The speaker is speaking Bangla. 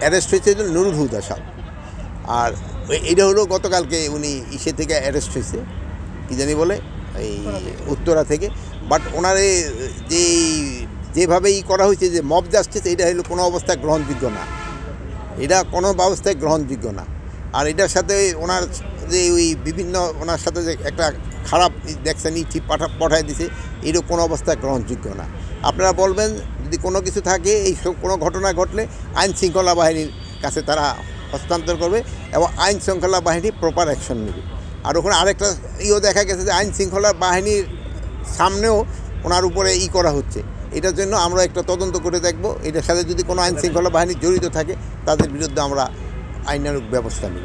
অ্যারেস্ট হয়েছে নুরুল হুদা সাহ আর এটা হলো গতকালকে উনি ইসে থেকে অ্যারেস্ট হয়েছে, কী জানি বলে, এই উত্তরা থেকে। বাট ওনারে যে যেভাবে ই করা হয়েছে যে মব জাস্টিস এটা হলো কোনো অবস্থায় গ্রহণযোগ্য না। এটা কোনো ব্যবস্থায় গ্রহণযোগ্য না। আর এটার সাথে ওনার যে ওই বিভিন্ন, ওনার সাথে যে একটা খারাপ দেখছেন ঠিক পাঠা পাঠায় দিছে, এরও কোনো অবস্থায় গ্রহণযোগ্য না। আপনারা বলবেন, যদি কোনো কিছু থাকে, এই সব কোনো ঘটনা ঘটলে আইন শৃঙ্খলা বাহিনীর কাছে তারা হস্তান্তর করবে এবং আইন শৃঙ্খলা বাহিনী প্রপার অ্যাকশন নেবে। আর ওখানে আরেকটা ইও দেখা গেছে যে, আইন শৃঙ্খলা বাহিনীর সামনেও ওনার উপরে ই করা হচ্ছে। এটার জন্য আমরা একটা তদন্ত করে দেখব। এটার সাথে যদি কোনো আইন শৃঙ্খলা বাহিনী জড়িত থাকে, তাদের বিরুদ্ধে আমরা আইনানুক ব্যবস্থা নেব।